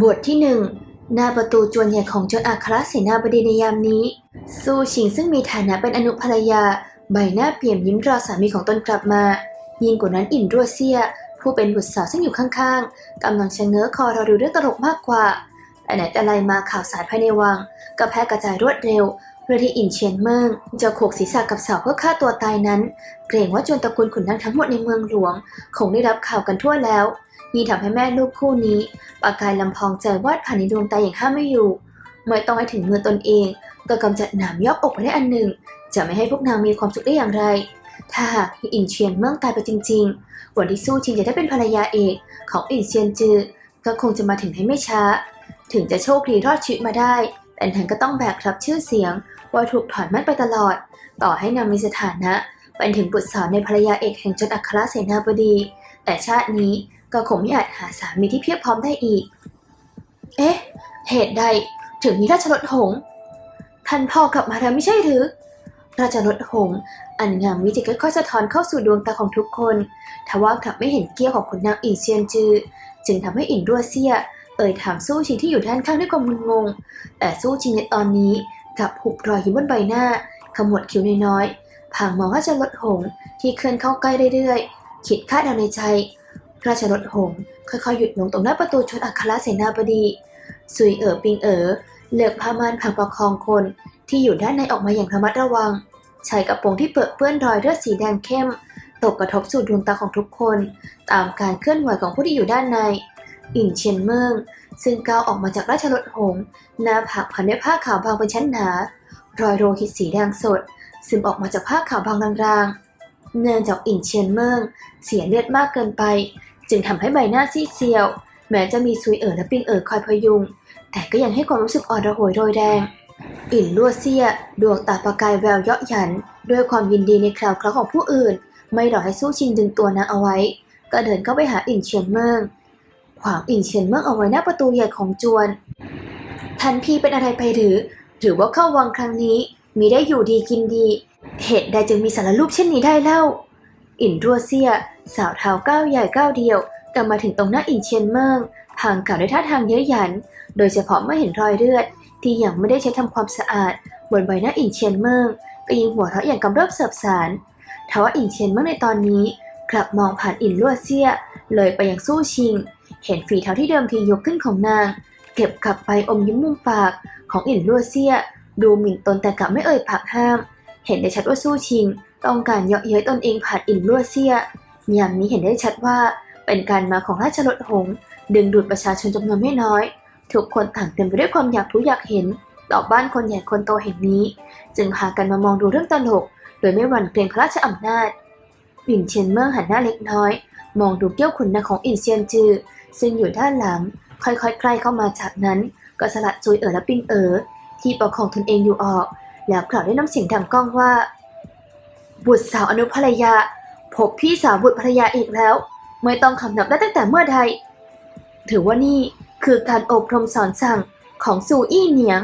บทที่หนึ่งหน้าประตูจวนใหญ่ของจนอัครเสนาบดีในยามนี้ สู้ชิงซึ่งมีฐานะเป็นอนุภรรยา ใบหน้าเปี่ยมยิ้มรอสามีของตนกลับมา ยิ่งกว่านั้นอินรัวเซีย ผู้เป็นบุตรสาวซึ่งอยู่ข้างๆกำลังชะเง้อคอรอดูเรื่องตลกมากกว่าแต่ไหนแต่ไรมาข่าวสารภายในวังก็แพร่กระจายรวดเร็วเพื่อที่อินเชียนเมิงจะโขกศีรษะกับสาวเพื่อฆ่าตัวตายนั้น เกรงว่าจนตระกูลขุนนางทั้งหมดในเมืองหลวง คงได้รับข่าวกันทั่วแล้ว นี่ทำให้แม่ลูกคู่นี้ปากกายลำพองใจวาดผ่านในดวงตาอย่างห้ามไม่อยู่ เมื่อต้องให้ถึงมือตนเอง ก็กำจัดหนามยอกอกไปได้อันหนึ่ง จะไม่ให้พวกนางมีความสุขได้อย่างไร ถ้าหากอินเชียนเมืองตายไปจริงๆวันที่สู้ชิงจะได้เป็นภรรยาเอกของอินเชียนจือ ก็คงจะมาถึงให้ไม่ช้า ถึงจะโชคดีรอดชีวิตมาได้ แต่นางก็ต้องแบกรับชื่อเสียง ว่าถูกถอนมั่นไปตลอด ต่อให้นางมีสถานะเป็นถึงบุตรสาวในภรรยาเอกแห่งจนอัครเสนาบดี แต่ชาตินี้ ก็คงไม่อาจหาสามีที่เพียบพร้อมได้อีก เอ๊ะ เหตุใดถึงมีราชรถหงส์ท่านพ่อกลับมาแล้วไม่ใช่หรือ ราชรถหงส์อันงามวิจิตรค่อยๆสะท้อนเข้าสู่ดวงตาของทุกคน ทว่ากลับไม่เห็นเกี้ยวของขุนนางอินเซียนจือ จึงทำให้อินรัวเซีย เอ่ยถามสู้ชิงที่อยู่ด้านข้างด้วยความงุนงง แต่สู้ชิงในตอนนี้กลับหุบรอยยิ้มบนใบหน้า ขมวดคิ้วน้อยๆผางมองราชรถหงส์ที่เคลื่อนเข้าใกล้เรื่อยๆคิดคาดเดาในใจ ราชรถหงส์ค่อยๆ หยุดลงตรงหน้าประตูชนอัครเสนาบดีซุยเอ๋อปิงเอ๋อเลือกผ้าม่านผังประคองคนที่อยู่ด้านในออกมาอย่างระมัดระวังชายกระโปรงที่เปื้อนเปื้อนรอยเลือดสีแดงเข้ม ตกกระทบสู่ดวงตาของทุกคน ตามการเคลื่อนไหวของผู้ที่อยู่ด้านใน อินเชียนเมิงซึ่งก้าวออกมาจากราชรถหงส์หน้าผากพันด้วยผ้าขาวบางเป็นชั้นหนา รอยโลหิตสีแดงสดซึมออกมาจากผ้าขาวบางรางๆเนื่องจากอินเชียนเมิงเสียเลือดมากเกินไป จึงทำให้ใบหน้าซีดเซียว แม้จะมีซุยเอ๋อและปิงเอ๋อคอยพยุง แต่ก็ยังให้ความรู้สึกอ่อนระหวยโรยแรงอินลัวเซีย ดวงตาประกายแววเยาะหยัน ด้วยความยินดีในคราวคราะห์ของผู้อื่น ไม่รอให้สู้ชิงดึงตัวนางเอาไว้ ก็เดินเข้าไปหาอินเชียนเมิงขวางอินเชียนเมิงเอาไว้หน้าประตูใหญ่ของจวนท่านพี่เป็นอะไรไปหรือ หรือว่าเข้าวังครั้งนี้มีได้อยู่ดีกินดี เหตุใดจึงมีสารรูปเช่นนี้ได้เล่า อินรัวเซีย สาวเท้าก้าวใหญ่ก้าวเดียวกลับมาถึงตรงหน้าอินเชียนเมิงพางกล่าวด้วยท่าทางเย้ยหยัน โดยเฉพาะเมื่อเห็นรอยเลือด ที่ยังไม่ได้ใช้ทำความสะอาด บนใบหน้าอินเชียนเมิงก็ยิงหัวเราะอย่างกำเริบเสบสารทว่าอินเชียนเมิงในตอนนี้กลับมองผ่านอินลัวเซีย เลยไปยังสู้ชิง เห็นฝีเท้าที่เดิมทียกขึ้นของนาง เก็บกลับไปอมยิ้มมุมปากของอินลัวเซีย ดูหมิ่นตนแต่กลับไม่เอ่ยผักห้าม เห็นได้ชัดว่าสู้ชิง ต้องการเยาะเย้ยตนเองผ่านอินลัวเซียอย่างนี้เห็นได้ชัดว่าเป็นการมาของราชรถหงส์ดึงดูดประชาชนจำนวนไม่น้อย ทุกคนต่างเต็มไปด้วยความอยากรู้อยากเห็น ต่อบ้านคนใหญ่คนโตแห่งนี้ จึงพากันมามองดูเรื่องตลก โดยไม่หวั่นเกรงพระราชอำนาจอินเชียนเมืองหันหน้าเล็กน้อย มองดูเกี้ยวขุนนางของอินเซียนจือ ซึ่งอยู่ด้านหลัง ค่อยๆใกล้เข้ามาจากนั้น ก็สลัดจุยเอ๋อและปิงเอ๋อที่ประคองตนเองอยู่ออก แล้วกล่าวด้วยน้ำเสียงดังก้องว่า บุตรสาวอนุภรรยา พบพี่สาวบุตรภรรยาอีกแล้ว ไม่ต้องคำนับได้ตั้งแต่เมื่อใด ถือว่านี่คือการอบรมสอนสั่งของซูอี้เหนียง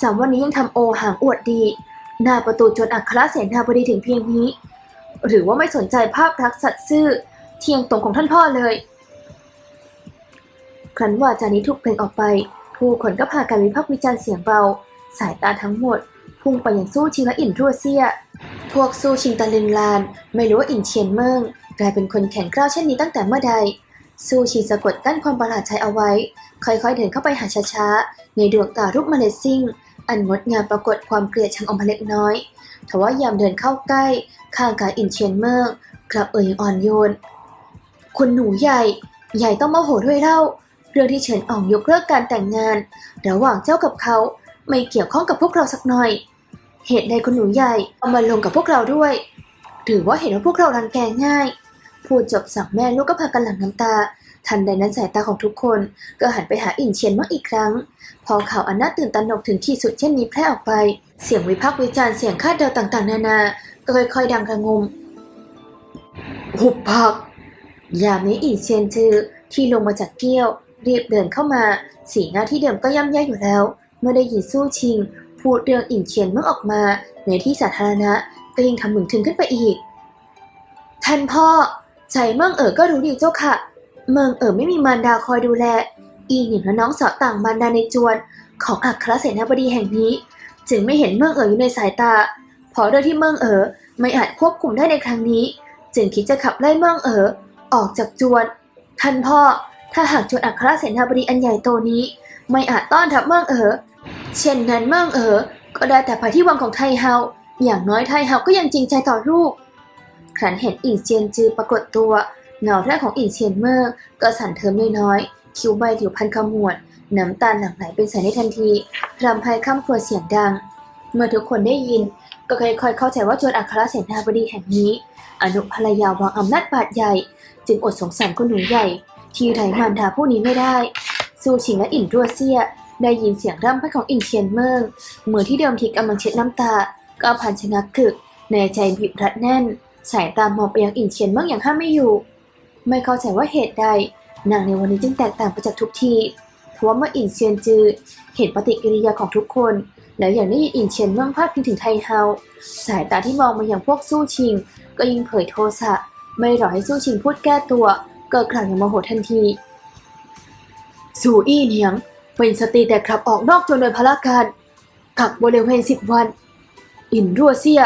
สามวันนี้ยังทำโอหางอวดดี หน้าประตูจนอัครเสนาบดีถึงเพียงนี้ หรือว่าไม่สนใจภาพลักสัตว์ซื่อเทียงตรงของท่านพ่อเลย ครั้นว่าจานี้ถูกเพลงออกไป ผู้คนก็พากันวิพากษ์วิจารณ์เสียงเบา สายตาทั้งหมด พุ่งไปยังสู้ชิงและอินทั่วเซีย พวกสู้ชิงตะลึงลาน ไม่รู้ว่าอินเชียนเมิงกลายเป็นคนแข็งกร้าวเช่นนี้ตั้งแต่เมื่อใด สู้ชิงสะกดกั้นความประหลาดใจเอาไว้ ค่อยๆเดินเข้าไปหาช้าๆ ในดวงตารูปเมล็ดซิ่ง อันงดงามปรากฏความเกลียดชังออกมาเล็กน้อยทว่ายามเดินเข้าใกล้ ข้างกายอินเชียนเมิงกลับเอ่ยอ่อนโยน คุณหนูใหญ่ ใหญ่ต้องโมโหด้วยเล่า เรื่องที่เฉินอ่องยกเลิกการแต่งงาน ระหว่างเจ้ากับเขาไม่เกี่ยวข้องกับพวกเราสักหน่อย เหตุใดคุณหนูใหญ่เอามาลงกับพวกเราด้วยหรือว่าเห็นว่าพวกเรารังแกง่าย พูดจบสั่งแม่ลูกก็พากันหลั่งน้ำตา ทันใดนั้นสายตาของทุกคนก็หันไปหาอินเชียนมากอีกครั้ง พอข่าวอันน่าตื่นตระหนกถึงที่สุดเช่นนี้แพร่ออกไป เสียงวิพากษ์วิจารณ์เสียงคาดเดาต่างๆ นานา ก็ค่อยๆดังระงม หุบพักยามนี้อินเซียนจือที่ลงมาจากเกี้ยว รีบเดินเข้ามา สีหน้าที่เดิมก็ย่ำแย่อยู่แล้ว เมื่อได้ยินสู้ชิง พูดเรื่องอินเชียนเมื่อออกมาในที่สาธารณะก็ยิ่งทำหมึนถึงขึ้นไปอีก ท่านพ่อใจเมืองเอ๋อก็รู้ดีเจ้าค่ะ เมืองเอ๋อไม่มีมารดาคอยดูแล อีหนิงและน้องสาวต่างมารดาในจวน ของอัครเสนาบดีแห่งนี้ จึงไม่เห็นเมืองเอ๋ออยู่ในสายตาเพราะด้วยที่เมืองเอ๋อไม่อาจควบคุมได้ในครั้งนี้ จึงคิดจะขับไล่เมืองเอ๋อออกจากจวน ท่านพ่อถ้าหากจวนอัครเสนาบดีอันใหญ่โตนี้ ไม่อาจต้อนรับเมืองเอ๋อ เช่นนั้นมืองเออ ก็ได้แต่ไปที่วังของไทเฮา อย่างน้อยไทเฮาก็ยังจริงใจต่อลูก ครั้นเห็นอินเซียนจือปรากฏตัว เงาแรกของอินเซียนเมอร์ก็สั่นเทิมน้อยๆ คิ้วใบผิวพันขมวด น้ำตาลหลั่งไหลเป็นสายในทันทีรำไพข้ามครัวเสียงดัง เมื่อทุกคนได้ยิน ก็ค่อยๆเข้าใจว่าโจรอัครเสนาบดีแห่งนี้ อนุภรรยาวางอำนาจบาดใหญ่ จึงอดสงสารคนหนูใหญ่ ที่ไร้มารดาผู้นี้ไม่ได้ ซูชิงและอินรัวเซีย ได้ยินเสียงร่ำไห้ของอินเทียนเมิงมือที่เดิมทีกำลังเช็ดน้ำตา ก็พันชนะกึก ในใจบีบรัดแน่น สายตามองไปยังอินเทียนเมิงอย่างห้ามไม่อยู่ ไม่เข้าใจว่าเหตุใด นางในวันนี้จึงแตกต่างไปจากทุกทีเพราะว่าเมื่ออินเซียนจือ เห็นปฏิกิริยาของทุกคน แล้วอย่างได้ยินอินเชียนเมืองพาดพิงถึงไทเฮา สายตาที่มองมาอย่างพวกสู้ชิง ก็ยิ่งเผยโทสะ ไม่รอให้สู้ชิงพูดแก้ตัว เกิดกล่าวอย่างโมโหทันที สู่อี้เหนียง เป็นสตรีแต่กลับออกนอกจนโดยพละการกักบริเวณสิบวัน อินรัวเซีย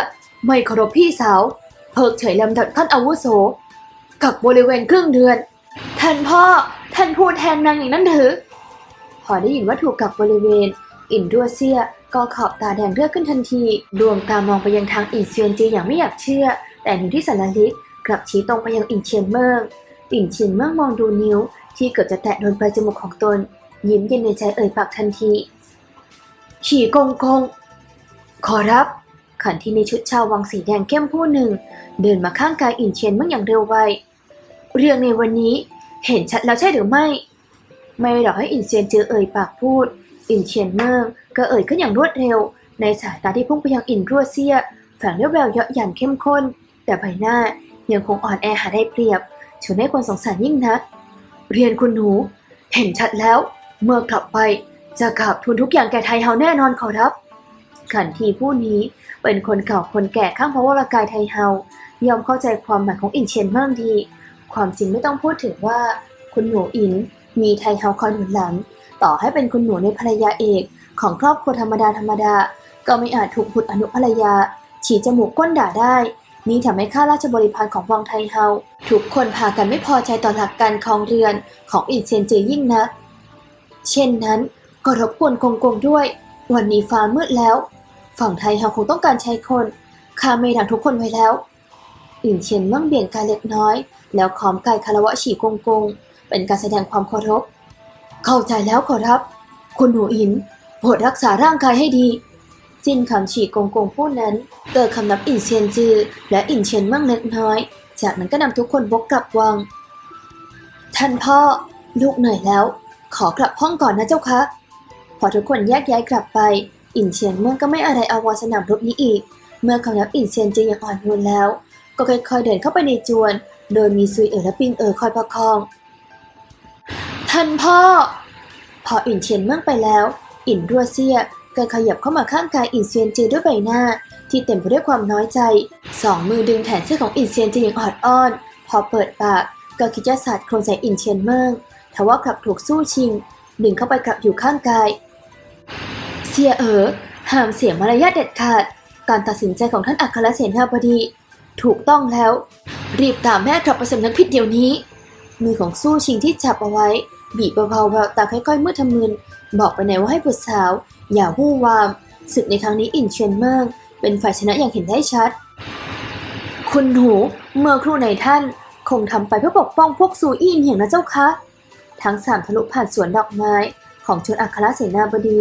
ไม่เคารพพี่สาว เพิกเฉยลำดับท่านอาวุโส กักบริเวณครึ่งเดือน ท่านพ่อ ท่านพูดแทนนางอย่างนั้นหรือพอได้ยินว่าถูกกักบริเวณ อินดัวเซียก็ขอบตาแดงเลือดขึ้นทันที ดวงตามองไปยังทางอินเซียนจีอย่างไม่อยากเชื่อ แต่นิ้วที่สันลลิกกลับชี้ตรงไปยังอินเชียนเมิงอินเชียนเมิงมองดูนิ้วที่เกือบจะแตะโดนปลายจมูกของตน ยิ้มเย็นในใจเอ่ยปากทันที ฉี่กงกง ขอรับ ขันที่ในชุดชาววังสีแดงเข้มผู้หนึ่ง เดินมาข้างกายอินเชียนเมิงอย่างเร็วไว เรื่องในวันนี้เห็นชัดแล้วใช่หรือไม่ ไม่รอให้อินเซียนเจอเอ่ยปากพูด อินเชียนเมิงก็เอ่ยขึ้นอย่างรวดเร็ว ในสายตาที่พุ่งไปยังอินรัวเซียแฝงด้วยแววเยาะหยันเข้มข้น แต่ใบหน้ายังคงอ่อนแอหาได้เปรียบชวนให้คนสงสารยิ่งนัก เรียนคุณหนู เห็นชัดแล้ว เมื่อกลับไปจะกราบทูลทุกอย่างแก่ไทยเฮาแน่นอนขอรับ ขันทีผู้นี้เป็นคนเก่าคนแก่ข้างพระวรากายไทยเฮายอมเข้าใจความหมายของอินเชียนเมิงดี ความจริงไม่ต้องพูดถึงว่า คุณหนูอินมีไทยเฮาคอยหนุนหลัง ต่อให้เป็นคุณหนูในภรรยาเอกของครอบครัวธรรมดาธรรมดา ก็ไม่อาจถูกบุตรอนุภรรยา ฉีจมูกก้นด่าได้ นี่ทำให้ข้าราชบริพารของวังไทเฮาทุกคนพากันไม่พอใจต่อหลักการครองเรือนของอินเซียนจือยิ่งนัก เช่นนั้นก็รบกวนกงกงด้วย วันนี้ฟ้ามืดแล้ว ฝั่งไทยเฮาคงต้องการใช้คนข้าไม่ดังทุกคนไว้แล้วอินเชียนมื่งเบี่ยงกายเล็กน้อย แล้วขอมกายคารวะฉีกงกง เป็นการแสดงความเคารพ เข้าใจแล้วขอรับ คุณหนูอินโปรดรักษาร่างกายให้ดีจินคำฉีกงกงผู้นั้นเกิดคำนับอินเชียนจือ และอินเชียนมืองเล็กน้อย จากนั้นก็นำทุกคนวกกลับวัง ท่านพ่อ ลูกเหนื่อยแล้ว ขอกลับห้องก่อนนะเจ้าคะ พอทุกคนแยกย้ายกลับไป อินเชียนเมืองก็ไม่อะไรอาวรสนามรบนี้อีก เมื่อคำนับอินเชียนจือยังอ่อนโยนแล้ว ก็ค่อยๆเดินเข้าไปในจวน โดยมีซุยเอ๋อและปิงเอ๋อคอยประคอง ท่านพ่อ พออินเชียนเมืองไปแล้ว อินรัวเซียก็ขยับเข้ามาข้างกายอินเซียนจือด้วยใบหน้า ที่เต็มไปด้วยความน้อยใจ สองมือดึงแขนเสื้อของอินเซียนจือย่างออดอ้อน พอเปิดปากก็คิดจะสาดโครนใส่อินเชียนเมือง ทว่ากลับถูกสู้ชิงดึงเข้าไปกลับอยู่ข้างกาย เสียเอ๋อห้ามเสียมารยาทเด็ดขาด การตัดสินใจของท่านอัครเสนาบดี ถูกต้องแล้ว รีบตามแม่กลับไปสำนักพิษเดี๋ยวนี้ มือของสู้ชิงที่จับเอาไว้ บีบเบาๆแววตาค่อยๆมืดทะมึน บอกไปไหนว่าให้บุตรสาว อย่าวู่วามศึกในครั้งนี้อินเชียนเมิงเป็นฝ่ายชนะอย่างเห็นได้ชัด คุณหนูเมื่อครู่ในท่าน คงทำไปเพื่อปกป้องพวกซูอี้เหียงนะเจ้าคะ ทั้งสามทะลุผ่านสวนดอกไม้ ของชนอัครเสนาบดี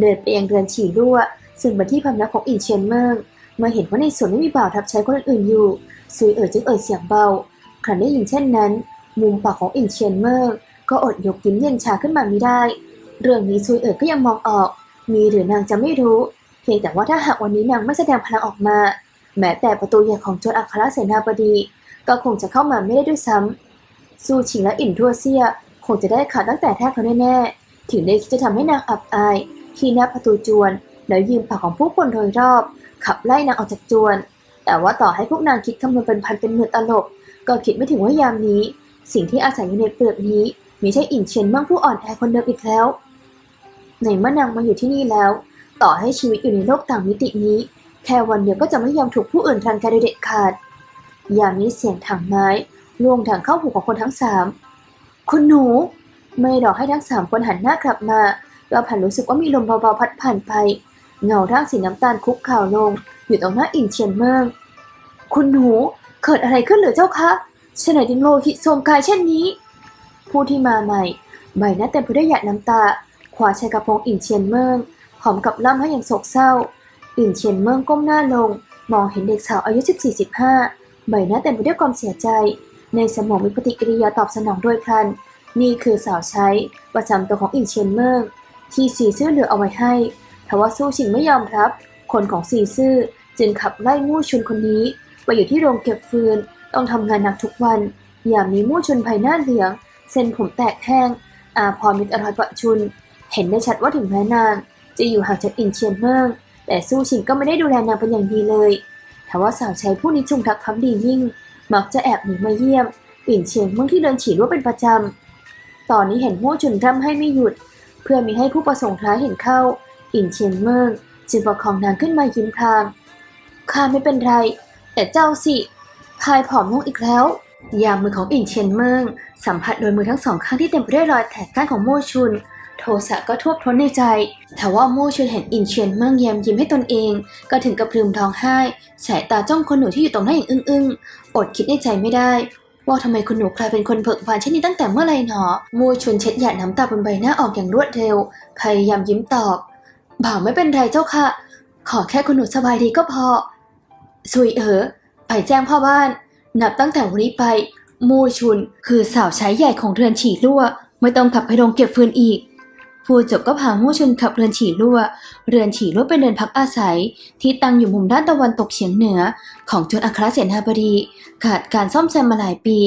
เดินไปยังเรือนฉี่รั่ว ซึ่งเป็นที่พำนักของอินเชียนเมิงเมื่อเห็นว่าในสวนไม่มีบ่าวทับใช้คนอื่นอยู่ซุยเอ๋อจึงเอ่ยเสียงเบาครั้นได้ยินเช่นนั้น มุมปากของอินเชียนเมิงก็อดยกยิ้มเย็นชาขึ้นมาไม่ได้ เรื่องนี้ซุยเอ๋อก็ยังมองออก มีหรือนางจะไม่รู้ เพียงแต่ว่าถ้าหากวันนี้นางไม่แสดงพลังออกมา แม้แต่ประตูใหญ่ของโจรอัครเสนาบดี ก็คงจะเข้ามาไม่ได้ด้วยซ้ำสู้ชิงและอินทัวเซีย งจะได้ขาดตั้งแต่แรกเขาแน่ๆ ถึงได้คิดจะทำให้นางอับอาย ที่หน้าประตูจวน แล้วยืมปากของผู้คนโดยรอบ ขับไล่นางออกจากจวน แต่ว่าต่อให้พวกนางคิดคำนวณเป็นพันเป็นหมื่นตลบ ก็คิดไม่ถึงว่ายามนี้ สิ่งที่อาศัยอยู่ในเปลือกนี้มิใช่อินเชียนเมื่อผู้อ่อนแอคนเดิมอีกแล้วในเมื่อนางมาอยู่ที่นี่แล้ว ต่อให้ชีวิตอยู่ในโลกต่างมิตินี้ แค่วันเดียวก็จะไม่ยอมถูกผู้อื่นรังแกโดยเด็ดขาด ยามนี้เสียงถังไม้ล่วงถังเข้าหูของคนทั้งสาม คุณหนูไม่รอกให้ทั้งสามคนหันหน้ากลับมาเราผ่านรู้สึกว่ามีลมเบาๆพัดผ่านไป เงาร่างสีน้ำตาลคุกเข่าวลง อยู่ตรงหน้าอินเชียนเมือง คุณหนูเกิดอะไรขึ้นเหรือเจ้าคะฉนัยจึงโลหิตโสมกายเช่นนี้ ผู้ที่มาใหม่ ใบหน้าเต็มไปด้วยหยาดน้ำตา ขวาชายกระโปรงอินเชียนเมืองหอมกับล่ำให้อย่างโศกเศร้า อินเชียนเมืองก้มหน้าลง มองเห็นเด็กสาวอายุ 14-15 ใบหน้าเต็มไปด้วยความเสียใจ ในสมองมีปฏิกิริยาตอบสนองโดยพลัน นี่คือสาวใช้ประจำตัวของอินเชียนเมืองที่สีซื่อเหลือเอาไว้ให้ทว่าสู้ชิงไม่ยอมรับ คนของสีซื่อจึงขับไล่มู่ชุนคนนี้ ไปอยู่ที่โรงเก็บฟืน ต้องทำงานหนักทุกวัน ยามนี้มู่ชุนภายหน้าเหลือง เส้นผมแตกแห้ง อาพรมิตรอรอยประชุน เห็นได้ชัดว่าถึงแม้นาง จะอยู่ห่างจากอินเชียนเมืองแต่สู้ชิงก็ไม่ได้ดูแลนางเป็นอย่างดีเลยทว่าสาวใช้ผู้นี้จงรักภักดียิ่ง มักจะแอบหนีมาเยี่ยมอินเชียนเมืองที่เดินฉี่รั่วเป็นประจำ ตอนนี้เห็นมู่ชุนร่ำให้ไม่หยุด เพื่อมีให้ผู้ประสงค์ร้ายเห็นเข้าอินเชียนเมิงจึงประคองนางขึ้นมายิ้มพลางข้าไม่เป็นไร แต่เจ้าสิพายผอมลงอีกแล้ว ยามมือของอินเชียนเมิงสัมผัสโดยมือทั้งสองข้างที่เต็มไปด้วยรอยแผลก้านของโม่ชุน โทสะก็ท่วมท้นในใจแต่ว่าโม่ชุนเห็นอินเชียนเมิงแย้มยิ้มให้ตนเอง ก็ถึงกับพรึมร้องไห้ สายตาจ้องคนหนูที่อยู่ตรงหน้าอย่างอึ้ง อดคิดในใจไม่ได้ ว่าทำไมคุณหนูกลายเป็นคนเบิกบานเช่นนี้ตั้งแต่เมื่อไรหนอมูชุนเช็ดหยาดน้ำตาบนใบหน้าออกอย่างรวดเร็ว พยายามยิ้มตอบ บ่าวไม่เป็นไรเจ้าค่ะ ขอแค่คุณหนูสบายดีก็พอ ซุยเอ๋อไปแจ้งพ่อบ้าน นับตั้งแต่วันนี้ไป มูชุนคือสาวใช้ใหญ่ของเรือนฉีรั่ว ไม่ต้องกลับไปโรงเก็บฟืนอีก พูดจบก็พามู่ชุนขับเรือนฉีรั่ว เรือนฉีรั่วเป็นเรือนพักอาศัย ที่ตั้งอยู่มุมด้านตะวันตกเฉียงเหนือ ของจวนอัครเสนาบดี ขาดการซ่อมแซมมาหลายปี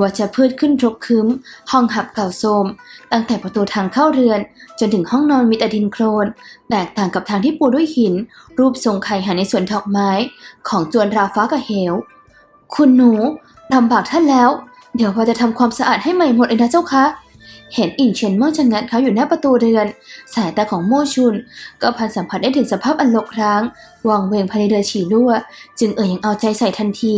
วัชพืชขึ้นรกคึ้มห้องหับเก่าโทรมตั้งแต่ประตูทางเข้าเรือน จนถึงห้องนอนมีแต่ดินโคลน แตกต่างกับทางที่ปูด้วยหิน รูปทรงไข่หันในสวนดอกไม้ ของจวนราฟ้ากับเหว คุณหนูลำบากท่านแล้ว เดี๋ยวพอจะทำความสะอาดให้ใหม่หมดเลยนะเจ้าคะ เห็นอินเฉียนเมื่อชะงัดเขาอยู่หน้าประตูเรือน สายตาของโมชุน ก็พันสัมผัสได้ถึงสภาพอันลกร้างวางเวงภายในเรือฉีรั่ว จึงเอ่ยยังเอาใจใส่ทันที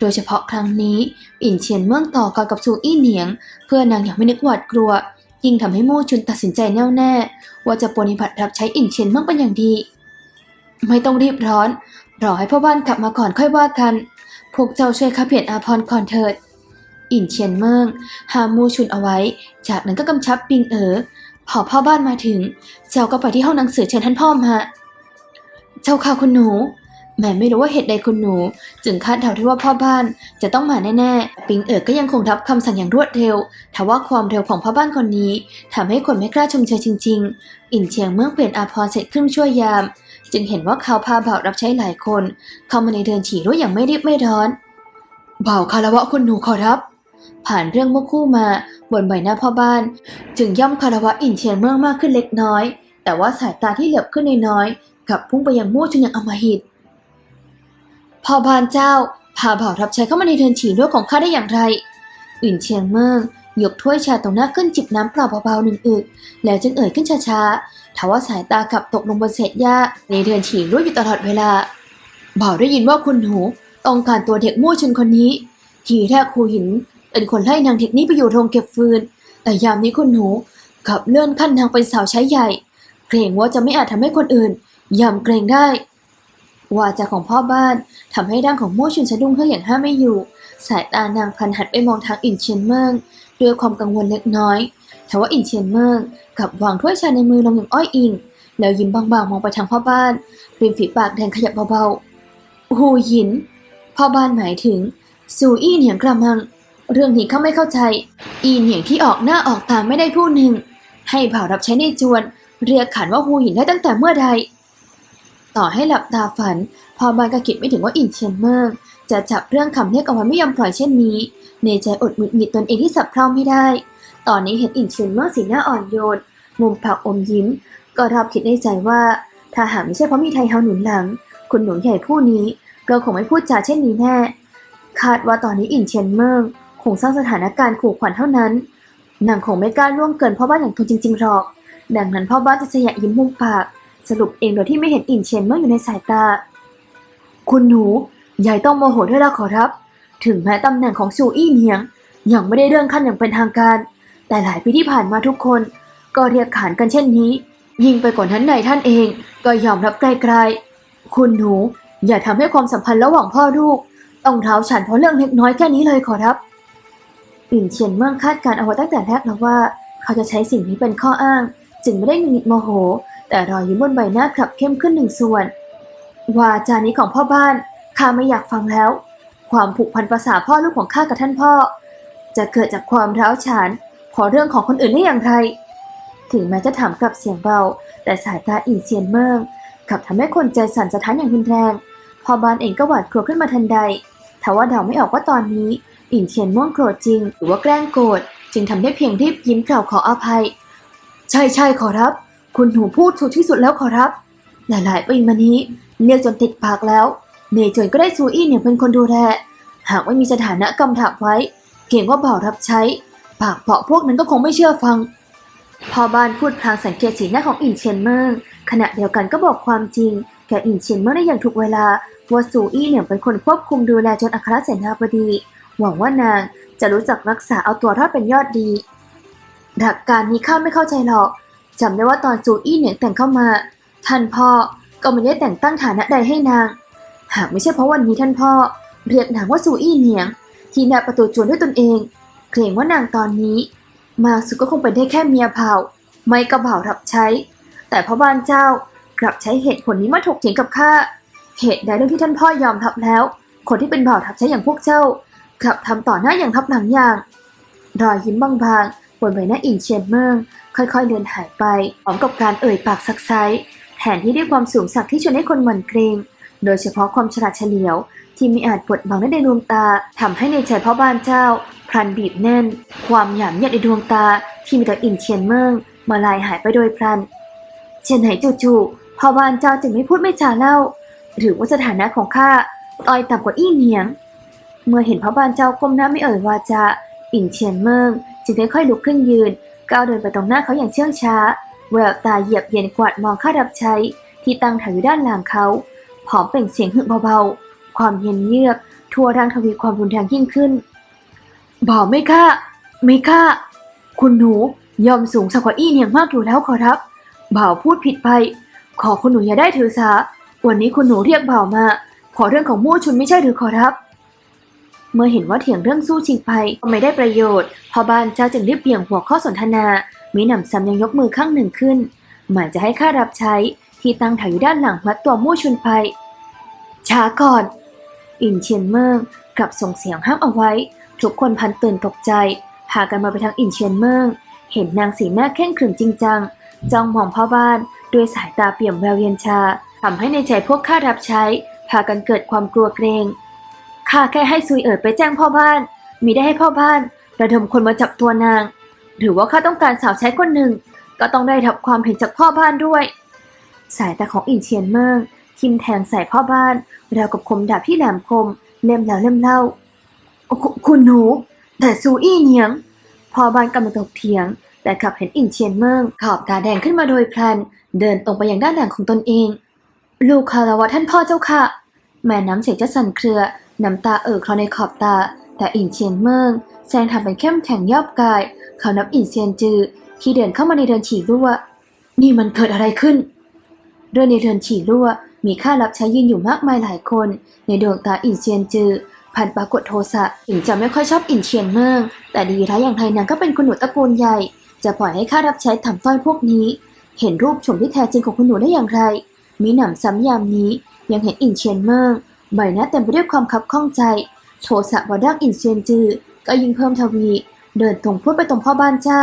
โดยเฉพาะครั้งนี้ อินเฉียนเมื่องต่อกอกับซูอี้เหนียง เพื่อนางอย่างไม่นึกหวาดกลัว ยิ่งทำให้โมชุนตัดสินใจแน่วแน่ ว่าจะปฏิบัติรับใช้อินเฉียนเมื่องเป็นอย่างดี ไม่ต้องรีบร้อนรอให้พ่อบ้านกลับมาก่อนค่อยว่ากัน พวกเจ้าช่วยข้าเปลี่ยนอาพรก่อนเถิด อินเฉียนเมิงหามูชุนเอาไว้ จากนั้นก็กำชับปิงเอ๋อพอพ่อบ้านมาถึง เจ้าก็ไปที่ห้องหนังสือเชิญท่านพ่อมาเจ้าค่ะคุณหนู แม่ไม่รู้ว่าเหตุใดคุณหนู จึงคาดเดาที่ว่าพ่อบ้านจะต้องมาแน่ๆ ปิงเอ๋อก็ยังคงรับคำสั่งอย่างรวดเร็วทว่าความเร็วของพ่อบ้านคนนี้ทำให้คนไม่กล้าชมเชยจริง ๆ อินเชียงเมื่อเปลี่ยนอาพรเสร็จครึ่งชั่วยาม จึงเห็นว่าเขาพาบ่าวรับใช้หลายคน เข้ามาในเดินฉี่รู้อย่างไม่รีบไม่ร้อนบ่าวคารวะคุณหนูขอรับ ผ่านเรื่องเมื่อคู่มาบนใบหน้าพ่อบ้าน จึงย่อมคารวะอินเชียนเมืองมากขึ้นเล็กน้อย แต่ว่าสายตาที่เหลือบขึ้นน้อยๆกลับพุ่งไปยังมู่จนยังอมหิตพ่อบ้านเจ้าพาบ่าวรับใช้เข้ามาในเรือนฉี่ด้วยของข้าได้อย่างไรอินเชียงเมืองยกถ้วยชาตรงหน้าขึ้นจิบน้ำเปล่าเบาๆหนึ่งอึกแล้วจึงเอ่ยขึ้นช้าๆทว่าสายตากลับตกลงบนเศษหญ้าในเรือนฉี่รั่วอยู่ตลอดเวลาบ่าวได้ยินว่าคุณหนูต้องการตัวเด็กมู่ชนคนนี้ ทีแรกครูหิน เป็นคนไล่นางเด็กนี้ไปอยู่โรงเก็บฟืน แต่ยามนี้คุณหนูกลับเลื่อนขั้นนางเป็นสาวใช้ใหญ่ เกรงว่าจะไม่อาจทำให้คนอื่นยำเกรงได้ วาจาของพ่อบ้านทำให้ร่างของโม่ชุนสะดุ้งเฮืออย่างห้ามไม่อยู่ สายตานางพันหันไปมองทางอินเชียนเมิงด้วยความกังวลเล็กน้อยแต่ว่าอินเชียนเมิงกลับวางถ้วยชาในมือลงอย่างอ้อยอิงแล้วยิ้มบางๆมองไปทางพ่อบ้านริมฝีปากแดงขยับเบาๆหูหิน พ่อบ้านหมายถึงซูอี้เหนียงกระมัง เรื่องนี้เขาไม่เข้าใจ อีเหนียงที่ออกหน้าออกตาไม่ได้ผู้หนึ่ง ให้บ่ารับใช้ในจวน เรียกขันว่าหูหินได้ตั้งแต่เมื่อใด ต่อให้หลับตาฝัน พอบานก็คิดไม่ถึงว่าอินเชียนเมิงจะจับเรื่องคำเรียกเอาไว้ไม่ยอมปล่อยเช่นนี้ ในใจอดหงุดหงิดตนเองที่สับเพร่าไม่ได้ ตอนนี้เห็นอินเชียนเมิงสีหน้าอ่อนโยน มุมปากอมยิ้ม ก็รับคิดในใจว่า ถ้าหากไม่ใช่เพราะมีไทเฮาหนุนหลัง คุณหนูใหญ่ผู้นี้ก็คงไม่พูดจาเช่นนี้แน่ คาดว่าตอนนี้อินเชียนเมิง คงสร้างสถานการณ์ขู่ขวัญเท่านั้น นางคงไม่กล้าล่วงเกินพ่อบ้านอย่างทุนจริงๆหรอก ดังนั้นพ่อบ้านจะเสยะยิ้มมุมปาก สรุปเองโดยที่ไม่เห็นอินเชียนเมื่ออยู่ในสายตา คุณหนูยายต้องโมโหด้วยละขอรับ ถึงแม้ตำแหน่งของซูอี้เนียง ยังไม่ได้เรื่องขั้นอย่างเป็นทางการ แต่หลายปีที่ผ่านมาทุกคน ก็เรียกขานกันเช่นนี้ ยิ่งไปกว่านั้นนายท่านเอง ก็ยอมรับไกลๆ คุณหนูอย่าทำให้ความสัมพันธ์ระหว่างพ่อลูก ต้องเท้าฉันเพราะเรื่องเล็กน้อยแค่นี้เลยขอรับ อินเชียนเมืองคาดการณ์เอาไว้ตั้งแต่แรกแล้วว่า เขาจะใช้สิ่งนี้เป็นข้ออ้าง จึงไม่ได้หงุดหงิดโมโห แต่รอยยิ้มบนใบหน้ากลับเข้มขึ้นหนึ่งส่วน วาจานี้ของพ่อบ้านข้าไม่อยากฟังแล้ว ความผูกพันภาษาพ่อลูกของข้ากับท่านพ่อ จะเกิดจากความร้าวฉานเพอเรื่องของคนอื่นได้อย่างไร ถึงแม้จะถามกลับเสียงเบา แต่สายตาอินเซียนเมืองกลับทำให้คนใจสั่นสะท้านอย่างรุนแรงพ่อบ้านเองก็หวาดกลัวขึ้นมาทันใดทว่าเดาไม่ออกว่าตอนนี้ อินเทียนม่วงโกรธจริง หรือว่าแกล้งโกรธจึงทำได้เพียงรีบยิ้มกล่าวขออภัย ใช่ใช่ขอรับ คุณหนูพูดถูกที่สุดแล้วขอรับ หลายๆปีมานี้เรียกจนติดปากแล้วเนยเจยก็ได้ซูอี้เนี่ยเป็นคนดูแลหากไม่มีสถานะกำถับไว้ เก่งว่าบ่าวรับใช้ ปากเปาะพวกนั้นก็คงไม่เชื่อฟัง พอบ้านพูดพลางสังเกตสีหน้าของอินเชียนเมิงขณะเดียวกันก็บอกความจริง แก่อินเชียนเมิงได้อย่างถูกเวลาว่าซูอี้เนี่ยเป็นคนควบคุมดูแลจนอัครเสนาบดี หวังว่านางจะรู้จักรักษาเอาตัวรอดเป็นยอดดีหลักการนี้ข้าไม่เข้าใจหรอกจำได้ว่าตอนซูอี้เหนี่ยแต่งเข้ามา ท่านพ่อก็ไม่ได้แต่งตั้งฐานะใดให้นาง หากไม่ใช่เพราะวันนี้ท่านพ่อ เรียกนางว่าซูอี้เหนียง ที่หน้าประตูจวนด้วยตนเอง เกรงว่านางตอนนี้ มาสุดก็คงเป็นได้แค่เมียเผ่าไม่กระเบ่ารับใช้ แต่พ่อบ้านเจ้ากลับใช้เหตุผลนี้มาถกเถียงกับข้าเหตุใดเรื่องที่ท่านพ่อยอมทับแล้ว คนที่เป็นบ่าวทับใช้อย่างพวกเจ้า กลับทำต่อหน้าอย่างทับหลังอย่าง รอยยิ้มบางๆบนใบหน้าอินเชียนเมือง ค่อยๆเลือนหายไปพร้อมกับการเอ่ยปากซักไซแทนที่ด้วยความสูงสักที่ชวนให้คนหวั่นเกรงโดยเฉพาะความฉลาดเฉลียว ที่ไม่อาจปดบังได้ในดวงตาทำให้ในใจพ่อบ้านเจ้า พลันบีบแน่น ความหยามเยียดในดวงตา ที่มีแต่อินเชียนเมืองมาลายหายไปโดยพลัน เช่นไหนจู่ๆพ่อบ้านเจ้าจึงไม่พูดไม่จาเล่า หรือว่าสถานะของข้าต้อยต่ำกว่าอี้เหนียง เมื่อเห็นพ่อบานเจ้าก้มหน้าไม่เอ่ยวาจาอินเชียนเมิงจึงได้ค่อยลุกขึ้นยืน ก้าวเดินไปตรงหน้าเขาอย่างเชื่องช้า แววตาเหยียบเย็นกวาดมองข้ารับใช้ ที่ตั้งแถวอยู่ด้านหลังเขาผอมเปล่งเสียงหึ่งเบาๆ ความเย็นเยือก ทั่วร่างทวีความรุนแรงยิ่งขึ้นบอกไม่ค่าไม่ค่าคุณหนูยอมสูงสักกว่าอี้เนียงมากอยู่แล้วขอรับบ่าวพูดผิดไป ขอคุณหนูอย่าได้ถือสา วันนี้คุณหนูเรียกบ่าวมา ขอเรื่องของมู่ชุนไม่ใช่หรือขอรับ เมื่อเห็นว่าเถียงเรื่องสู้ชิงไปก็ไม่ได้ประโยชน์พ่อบ้านเจ้าจึงรีบเบี่ยงหัวข้อสนทนามีหนำซ้ำยังยกมือข้างหนึ่งขึ้น หมายจะให้ข้ารับใช้ที่ตั้งแถวอยู่ด้านหลังมัดตัวมู่ชุนไปช้าก่อน อินเชียนเมิงกลับส่งเสียงห้ามเอาไว้ ทุกคนพันตื่นตกใจพากันมาไปทางอินเชียนเมิงเห็นนางสีหน้าเคร่งขรึมจริงจังจ้องมองพ่อบ้านด้วยสายตาเปี่ยมแววเย็นชาทำให้ในใจพวกข้ารับใช้พากันเกิดความกลัวเกรง ข้าแค่ให้ซุยเอิดไปแจ้งพ่อบ้าน มีได้ให้พ่อบ้านระดมคนมาจับตัวนาง หรือว่าข้าต้องการสาวใช้คนหนึ่ง ก็ต้องได้รับความเห็นจากพ่อบ้านด้วย สายตาของอินเชียนเมิงทิมแทงใส่พ่อบ้านราวกับคมดาบที่แหลมคม เล่มแล้วเล่มเล่า คุณหนู แต่ซูอี้เนียง พ่อบ้านกำลังตกเถียง แต่กลับเห็นอินเชียนเมิงขอบตาแดงขึ้นมาโดยพลัน เดินตรงไปยังด้านหลังของตนเอง ลูกคารวะท่านพ่อเจ้าค่ะ แม่น้ำเสียงจะสั่นเครือ น้ำตาเอ่อคลอในขอบตา แต่อินเชียนเมิงแซงทำเป็นเข้มแข็งยอบกาย เขานับอินเซียนจือ ที่เดินเข้ามาในเรือนฉี่รั่ว นี่มันเกิดอะไรขึ้น เรื่องในเรือนฉี่รั่ว มีข้ารับใช้ยืนอยู่มากมายหลายคน ในดวงตาอินเซียนจือพันปรากฏโทสะถึงจะไม่ค่อยชอบอินเชียนเมิงแต่ดีร้ายอย่างไรนางก็เป็นคุณหนูตระกูลใหญ่ จะปล่อยให้ข้ารับใช้ทำต้อยพวกนี้ เห็นรูปโฉมที่แท้จริงของคุณหนูได้อย่างไร มีหนำซ้ำยามนี้ยังเห็นอินเชียนเมิง ใบหน้าเต็มไปด้วยความคับข้องใจโทสะบอดักอินเซียนจือ ก็ยิ่งเพิ่มทวี เดินตรงพุ่ไปตรงพ่อบ้านเจ้า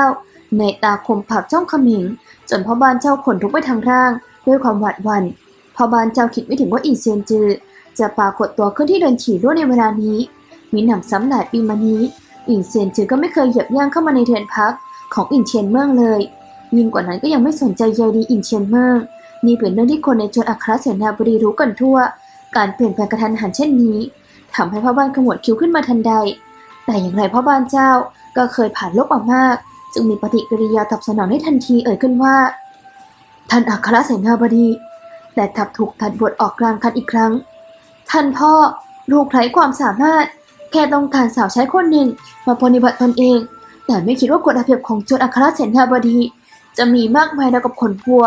ในตาคมผับจ้องเขมิง จนพ่อบ้านเจ้าขนทุกไปทางร่าง ด้วยความหวาดหวั่นพ่อบ้านเจ้าคิดไม่ถึงว่าอินเซียนจือ จะปรากฏตัวขึ้นที่เดินฉี่รั่วในเวลานี้ มีหนำซ้ำหลายปีมานี้ อินเซียนจือก็ไม่เคยเหยียบย่างเข้ามาในเรือนพักของอินเชียนเมืองเลยยิ่งกว่านั้นก็ยังไม่สนใจใยดีอินเชียนเมืองนี่เป็นเรื่องที่คนในจวนอัครเสนาบดีรู้กันทั่ว การเปลี่ยนแปลงกระทันหันเช่นนี้ทำให้พ่อบ้านขมวดคิ้วขึ้นมาทันใด แต่อย่างไรพ่อบ้านเจ้าก็เคยผ่านโลกมามาก จึงมีปฏิกิริยาตอบสนองได้ทันทีเอ่ยขึ้นว่า ท่านอัครเสนาบดี แต่กลับถูกตัดบทออกกลางคันอีกครั้ง ท่านพ่อลูกไร้ความสามารถ แค่ต้องการสาวใช้คนหนึ่งมาปฏิบัติตนเอง แต่ไม่คิดว่ากฎระเบียบของโจรอัครเสนาบดี จะมีมากมายแล้วกับขนพัว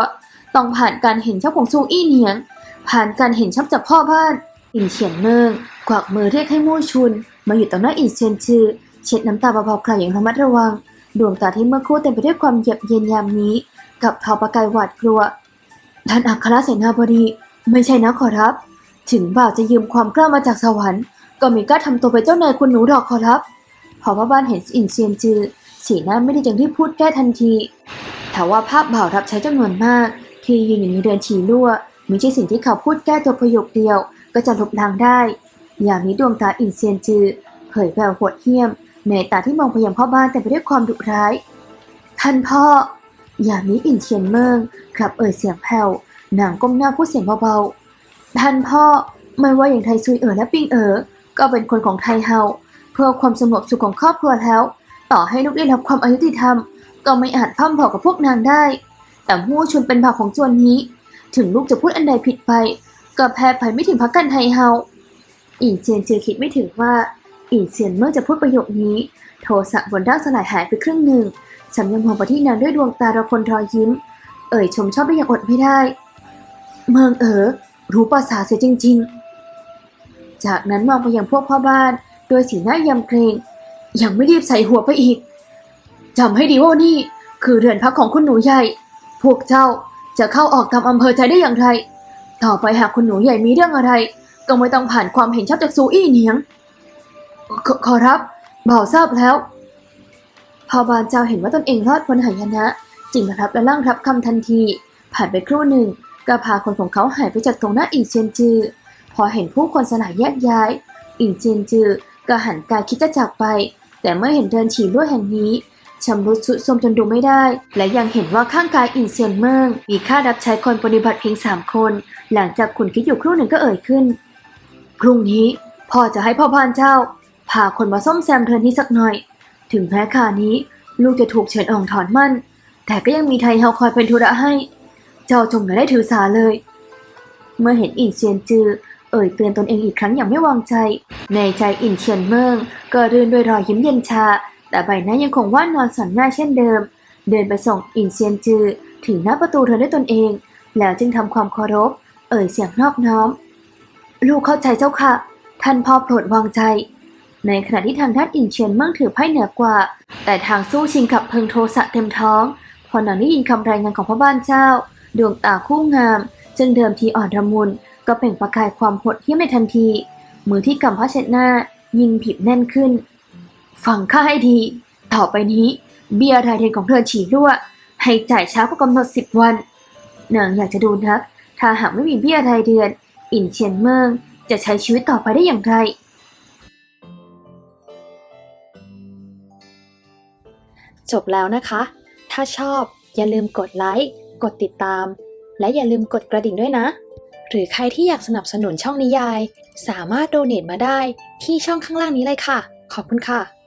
ต้องผ่านการเห็นชอบของซูอี้เหนียง ผ่านการเห็นชอบจากพ่อบ้านอินเฉียนเมิงกวักมือเรียกให้มู่ชุน มาอยู่ต่อหน้าอินเซียนชือ เช็ดน้ำตาเบาๆคลายอย่างระมัดระวัง ดวงตาที่เมื่อคู่เต็มไปด้วยความเยือกเย็นยามนี้ กับเทาประกายหวาดกลัว ท่านอัครเสนาบดีไม่ใช่นะขอรับ ถึงบ่าวจะยืมความกล้ามาจากสวรรค์ ก็ไม่กล้าทำตัวเป็นเจ้านายคุณหนูดอกขอรับพอพ่อบ้านเห็นอินเซียนจือ สีหน้าไม่ได้อย่างที่พูดแก้ทันทีแต่ว่าภาพบ่าวรับใช้จำนวนมาก ที่ยืนอยู่ในเรือนฉีรั่ว ไม่ใช่สิ่งที่เขาพูดแก้ตัวประโยคเดียว ก็จะลบล้างได้ อย่างนี้ดวงตาอินเซียนจือ เผยแววโหดเหี้ยม ในตาที่มองไปยังพ่อบ้านแต่ไปด้วยความดุร้าย ท่านพ่อ อย่างนี้อินเทียนเมิงกลับเอ่ยเสียงแผ่วนางก้มหน้าพูดเสียงเบาๆ ท่านพ่อไม่ว่าอย่างไทซุยเอ๋อและปิงเอ๋อก็เป็นคนของไทเฮาเพื่อความสงบสุขของครอบครัวแล้ว ต่อให้ลูกได้รับความอายุติธรรม ก็ไม่อาจพร่ำพอกับพวกนางได้ แต่มู่ชุนเป็นบ่าของจวนนี้ ถึงลูกจะพูดอันใดผิดไปก็แพ้ภัยไม่ถึงพักกันไทเฮาอินเซียนจือคิดไม่ถึงว่าอินเซียนเมื่อจะพูดประโยคนี้ โทสะบนร่างสลายหายไปครึ่งหนึ่งสำยังมองไปที่นางด้วยดวงตาระคนรอยยิ้ม เอ่ยชมชอบได้อย่างอดไม่ได้ เมืองเอ๋อรู้ภาษาเสียจริง ๆ จากนั้นมองไปยังพวกพ่อบ้านโดยสีหน้ายำเกรง ยังไม่รีบใส่หัวไปอีกจำให้ดีว่านี่ คือเรือนพักของคุณหนูใหญ่ พวกเจ้า จะเข้าออกตามอำเภอใจได้อย่างไร ต่อไปหากคุณหนูใหญ่มีเรื่องอะไร ก็ไม่ต้องผ่านความเห็นชอบจากซูอี้เหนียง ขขอรับบ่าวทราบแล้ว พอบานเจ้าเห็นว่าตนเองรอดพ้นหายนะ จึงรับและร่างรับคำทันที ผ่านไปครู่หนึ่งก็พาคนของเขาหายไปจากตรงหน้าอิงเซียนจือ พอเห็นผู้คนสลายแยกย้าย อิงเซียนจือก็หันกายคิดจะจากไป แต่เมื่อเห็นเดินฉี่ลวดแห่งนี้ ชำรุดสุดโทรมจนดูไม่ได้ และยังเห็นว่าข้างกายอินเซียนเมิงมีค่ารับใช้คนปฏิบัติเพียงสามคน หลังจากขุนคิดอยู่ครู่หนึ่งก็เอ่ยขึ้น พรุ่งนี้พ่อจะให้พ่อพานเจ้าพาคนมาซ่อมแซมเรือนนี้สักหน่อย ถึงแม้ข่านี้ลูกจะถูกเฉินอ่องถอนมั่น แต่ก็ยังมีไทเฮาคอยเป็นธุระให้ เจ้าจงอย่าได้ถือสาเลย เมื่อเห็นอินเซียนจือเอ่ยเตือนตนเองอีกครั้งอย่างไม่วางใจ ในใจอินเชียนเมิงก็รื่นด้วยรอยยิ้มเย็นชา แต่ใบหน้ายังคงว่านอนสอนหน้าเช่นเดิม เดินไปส่งอินเซียนจือ ถึงหน้าประตูเรือด้วยตนเอง แล้วจึงทำความเคารพ เอ่ยเสียงนอบน้อม ลูกเข้าใจเจ้าค่ะ ท่านพ่อโปรดวางใจ ในขณะที่ทางด้านอินเชียนมิ่งถือไพ่เหนือกว่า แต่ทางสู้ชิงกับเพิงโทสะเต็มท้อง พอนางได้ยินคำรายงานของพ่อบ้านเจ้า ดวงตาคู่งามซึ่งเดิมทีอ่อนระมุน ก็เปล่งประกายความโหดเหี้ยมในทันที มือที่กำผ้าเช็ดหน้า ยิงผิบแน่นขึ้น ฟังข้าให้ดี ต่อไปนี้ เบี้ยรายเดือนของเธอฉี่รั่ว ให้จ่ายช้ากว่ากำหนดสิบวัน นางอยากจะดูนัก ถ้าหากไม่มีเบี้ยรายเดือน อินเชียนเมิงจะใช้ชีวิตต่อไปได้อย่างไร จบแล้วนะคะ ถ้าชอบอย่าลืมกดไลค์ กดติดตาม และอย่าลืมกดกระดิ่งด้วยนะ หรือใครที่อยากสนับสนุนช่องนิยาย สามารถโดเนทมาได้ที่ช่องข้างล่างนี้เลยค่ะ ขอบคุณค่ะ